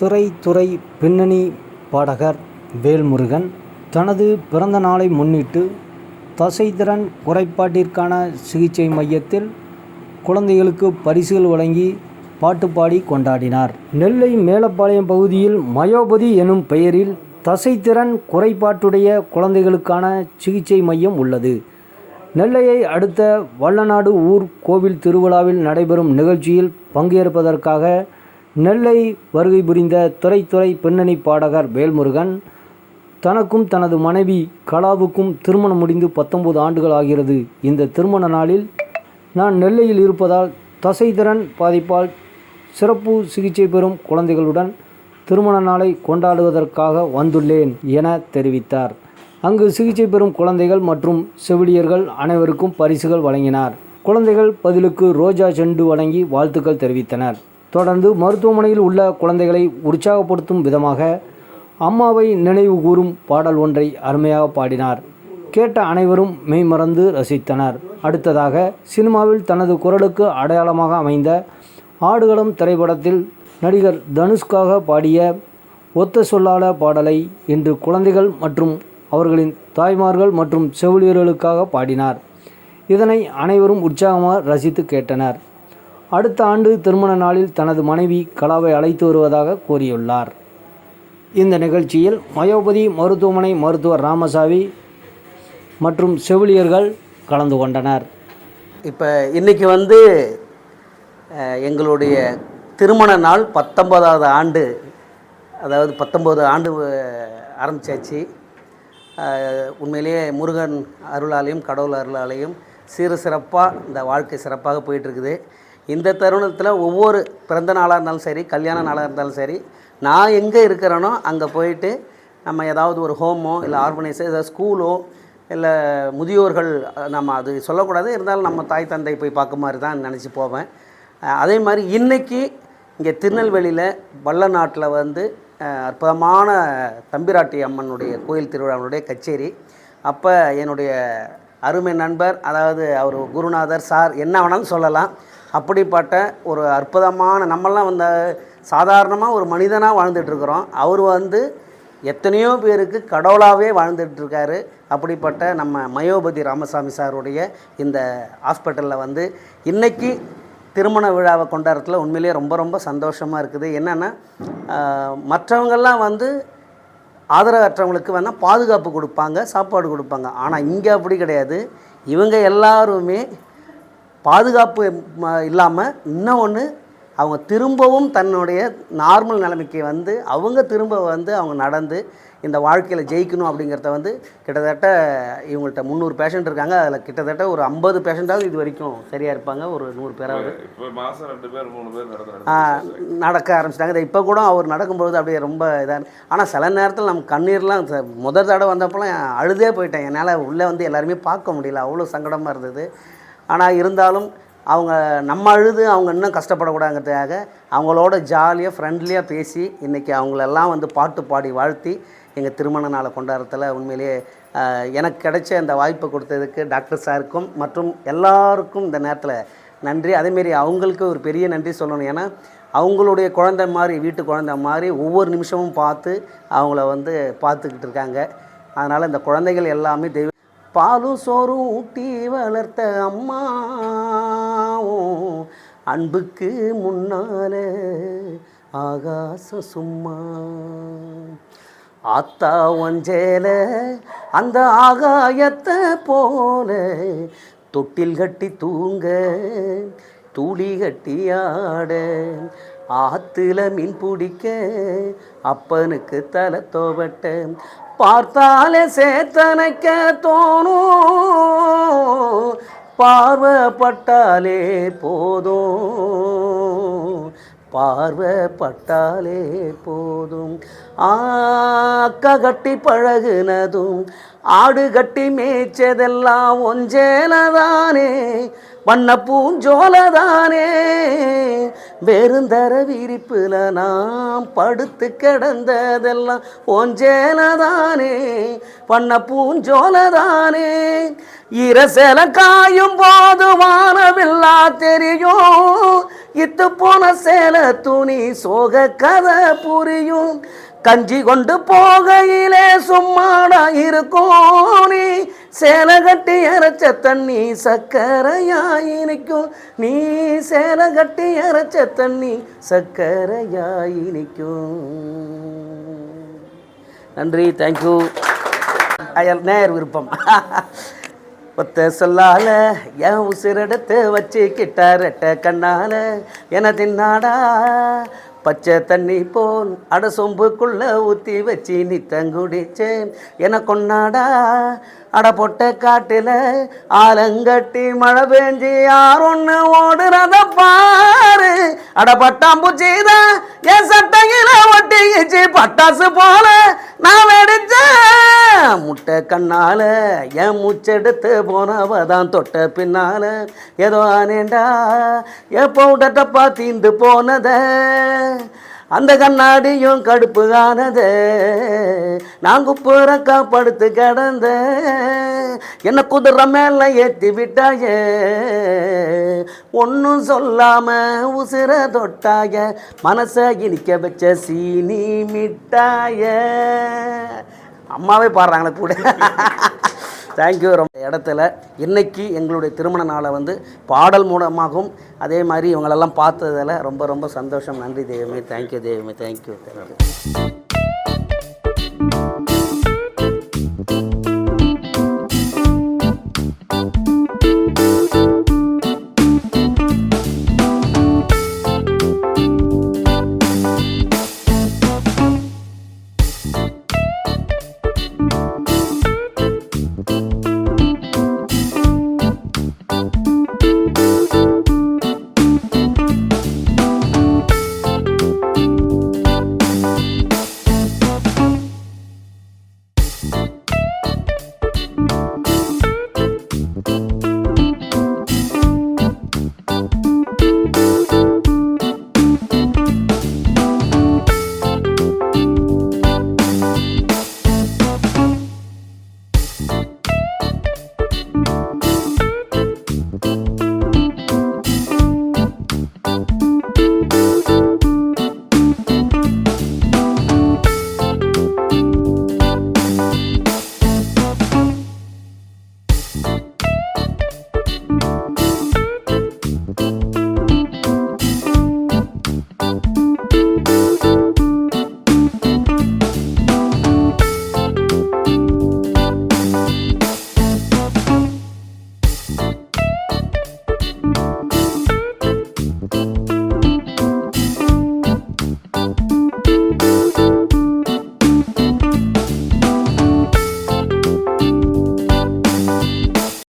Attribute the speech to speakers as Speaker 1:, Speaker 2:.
Speaker 1: திரைத்துறை பின்னணி பாடகர் வேல்முருகன் தனது பிறந்த நாளை முன்னிட்டு தசைத்திறன் குறைபாட்டிற்கான சிகிச்சை மையத்தில் குழந்தைகளுக்கு பரிசுகள் வழங்கி பாட்டு பாடி கொண்டாடினார். நெல்லை மேலப்பாளையம் பகுதியில் மயோபதி எனும் பெயரில் தசைத்திறன் குறைபாட்டுடைய குழந்தைகளுக்கான சிகிச்சை மையம் உள்ளது. நெல்லையை அடுத்த வல்லநாடு ஊர் கோவில் திருவிழாவில் நடைபெறும் நிகழ்ச்சியில் பங்கேற்பதற்காக நெல்லை வருகை புரிந்த திரைத்துறை பின்னணி பாடகர் வேல்முருகன் தனக்கும் தனது மனைவி கலாவுக்கும் திருமணம் முடிந்து பத்தொன்பது ஆண்டுகள் ஆகிறது. இந்த திருமண நாளில் நான் நெல்லையில் இருப்பதால் தசைதிறன் பாதிப்பால் சிறப்பு சிகிச்சை பெறும் குழந்தைகளுடன் திருமண நாளை கொண்டாடுவதற்காக வந்துள்ளேன் என தெரிவித்தார். அங்கு சிகிச்சை பெறும் குழந்தைகள் மற்றும் செவிலியர்கள் அனைவருக்கும் பரிசுகள் வழங்கினார். குழந்தைகள் பதிலுக்கு ரோஜா செண்டு வழங்கி வாழ்த்துக்கள் தெரிவித்தனர். தொடர்ந்து மருத்துவமனையில் உள்ள குழந்தைகளை உற்சாகப்படுத்தும் விதமாக அம்மாவை நினைவு கூறும் பாடல் ஒன்றை அருமையாக பாடினார். கேட்ட அனைவரும் மெய்மறந்து ரசித்தனர். அடுத்ததாக சினிமாவில் தனது குரலுக்கு அடையாளமாக அமைந்த ஆடுகளம் திரைப்படத்தில் நடிகர் தனுஷ்காக பாடிய ஒத்த சொல்லாத பாடலை இன்று குழந்தைகள் மற்றும் அவர்களின் தாய்மார்கள் மற்றும் செவிலியர்களுக்காக பாடினார். இதனை அனைவரும் உற்சாகமாக ரசித்து கேட்டனர். அடுத்த ஆண்டு திருமண நாளில் தனது மனைவி கலாவை அழைத்து வருவதாக கூறியுள்ளார். இந்த நிகழ்ச்சியில் மயோபதி மருத்துவமனை மருத்துவர் ராமசாமி மற்றும் செவிலியர்கள் கலந்து கொண்டனர்.
Speaker 2: இப்போ இன்றைக்கி வந்து எங்களுடைய திருமண நாள் பத்தொன்பதாவது ஆண்டு அதாவது பத்தொம்போது ஆண்டு ஆரம்பித்தாச்சு ஆரம்பிச்சாச்சு. உண்மையிலேயே முருகன் அருளாலையும் கடவுள் அருளாலையும் சீர சிறப்பாக இந்த வாழ்க்கை சிறப்பாக போயிட்டுருக்குது இந்த தருணத்தில் ஒவ்வொரு பிறந்த நாளாக இருந்தாலும் சரி கல்யாண நாளாக இருந்தாலும் சரி நான் எங்கே இருக்கிறேனோ அங்கே போயிட்டு நம்ம ஏதாவது ஒரு ஹோமோ இல்லை ஆர்கனைஸோ ஏதாவது ஸ்கூலோ இல்லை முதியோர்கள் நம்ம அது சொல்லக்கூடாது. இருந்தாலும் நம்ம தாய் தந்தை போய் பார்க்க மாதிரி தான் நினச்சி போவேன். அதே மாதிரி இன்றைக்கி இங்கே திருநெல்வேலியில் வல்ல நாட்டில் வந்து அற்புதமான தம்பிராட்டி அம்மனுடைய கோயில் திருவிழாவுடைய கச்சேரி. அப்போ என்னுடைய அருமை நண்பர் அதாவது அவர் குருநாதர் சார் என்ன வேணாலும் சொல்லலாம். அப்படிப்பட்ட ஒரு அற்புதமான நம்மெல்லாம் வந்து சாதாரணமாக ஒரு மனிதனாக வாழ்ந்துட்டுருக்குறோம். அவர் வந்து எத்தனையோ பேருக்கு கடவுளாகவே வாழ்ந்துட்டுருக்காரு. அப்படிப்பட்ட நம்ம மயோபதி ராமசாமி சாருடைய இந்த ஹாஸ்பிட்டலில் வந்து இன்றைக்கி திருமண விழாவை கொண்டாடுறதுல உண்மையிலேயே ரொம்ப ரொம்ப சந்தோஷமாக இருக்குது. என்னென்னா மற்றவங்கள்லாம் வந்து ஆதரவற்றவங்களுக்கு வேணால் பாதுகாப்பு கொடுப்பாங்க சாப்பாடு கொடுப்பாங்க. ஆனால் இங்கே அப்படி கிடையாது. இவங்க எல்லாருமே பாதுகாப்பு இல்லாமல் இன்னும் ஒன்று அவங்க திரும்பவும் தன்னுடைய நார்மல் நிலைமைக்கு வந்து அவங்க திரும்ப வந்து அவங்க நடந்து இந்த வாழ்க்கையில் ஜெயிக்கணும் அப்படிங்கிறத வந்து கிட்டத்தட்ட இவங்கள்ட்ட முந்நூறு பேஷண்ட் இருக்காங்க. அதில் கிட்டத்தட்ட ஒரு ஐம்பது பேஷண்ட்டாவது இது வரைக்கும் சரியாக இருப்பாங்க. ஒரு நூறு பேராவது. நடக்க ஆரம்பிச்சிட்டாங்க. இப்போ கூட அவர் நடக்கும்பொழுது அப்படியே ரொம்ப இதாக ஆனால் சில நேரத்தில் நம்ம கண்ணீர்லாம் முதல் தடவை வந்தப்போலாம் அழுதே போயிட்டேன். என்னால் உள்ளே வந்து எல்லாருமே பார்க்க முடியல. அவ்வளோ சங்கடமாக இருந்தது. ஆனால் இருந்தாலும் அவங்க நம்ம அழுது அவங்க இன்னும் கஷ்டப்படக்கூடாதுங்கிறதுக்காக அவங்களோட ஜாலியாக ஃப்ரெண்ட்லியாக பேசி இன்றைக்கி அவங்களெல்லாம் வந்து பாட்டு பாடி வாழ்த்தி எங்கள் திருமண நாளை கொண்டாடுறதுல உண்மையிலேயே எனக்கு கிடைச்ச இந்த வாய்ப்பை கொடுத்ததுக்கு டாக்டர் சாருக்கும் மற்றும் எல்லாருக்கும் இந்த நேரத்தில் நன்றி. அதேமாரி அவங்களுக்கு ஒரு பெரிய நன்றி சொல்லணும். ஏன்னா அவங்களுடைய குழந்தை மாதிரி வீட்டு குழந்தை மாதிரி ஒவ்வொரு நிமிஷமும் பார்த்து அவங்கள வந்து பார்த்துக்கிட்டு இருக்காங்க. அதனால் இந்த குழந்தைகள் எல்லாமே தெய்வ பாலும் சோறும் ஊட்டி வளர்த்த அம்மாவும் அன்புக்கு முன்னால ஆகாச சும்மா. ஆத்தா ஒஞ்சேல அந்த ஆகாயத்தை போல தொட்டில் கட்டி தூங்க தூளி கட்டி ஆட. ஆத்துல மீன் பிடிக்க அப்பனுக்கு தலை தோவட்ட பார்த்தாலே சேத்தனைக்க தோணும். பார்வப்பட்டாலே போதும். பார்வைப்பட்டாலே போதும். ஆக்க கட்டி பழகுனதும் ஆடு கட்டி மேய்ச்சதெல்லாம் ஒஞ்சேலதானே வண்ண பூஞ்சோலதானே. வெறுந்தர விரிப்புல நாம் படுத்து கிடந்ததெல்லாம் ஒஞ்சேலதானே. வண்ண பூஞ்சோலதானே? இரசல காயும் போது வானவில்லா தெரியும். இத்து போன சேல துணி சோக கதை புரியும். கஞ்சி கொண்டு போகையிலே சும்மாடா இருக்கும். நீ சேலை கட்டி அரைச்ச தண்ணி சக்கரையாயினிக்கும் நீ சேலை கட்டி அரைச்ச தண்ணி சக்கரையாயினிக்கும் நன்றி தேங்க்யூ அயல் நேர் விருப்பம். ஒத்த சொல்லால என் உசிரெடுத்து வச்சு கிட்டாரட்ட கண்ணால. என தின்னாடா பச்சை தண்ணி போல் அட சொம்புக்குள்ள ஊற்றி வச்சு நித்தங்குடிச்சேன் என கொண்டாடா அட பொட்ட காட்டில் ஆலங்கட்டி மழை பெஞ்சு யார் ஒன்று ஓடுறத பாரு. அட பட்டாம்பூச்சிதான் என் சட்டையில ஒட்டிக்கிச்சு பட்டாசு போல. நான் வெடிச்சேன் முட்டை கண்ணால என் மூச்செடுத்து போனவ தான் தொட்ட பின்னால. ஏதோ ஆனேண்டா என் பவுடர் டப்பா தீந்து போனத. அந்த கண்ணாடியும் கடுப்பு ஆனது நான் குப்புறக்கா படுத்து கிடந்த என்ன குதிரை மேல ஏற்றி விட்டாயே. ஒன்றும் சொல்லாம உசிர தொட்டாய. மனசை இனிக்க வச்ச சீனி மிட்டாய. அம்மாவே பாடுறாங்களே கூட. தேங்க்யூ ரொம்ப இடத்துல இன்றைக்கி எங்களுடைய திருமண நாளை வந்து பாடல் மூலமாகவும் அதே மாதிரி இவங்களெல்லாம் பார்த்ததில் ரொம்ப ரொம்ப சந்தோஷம். நன்றி தெய்வமே தேங்க்யூ தெய்வமே தேங்க்யூ தேங்க்யூ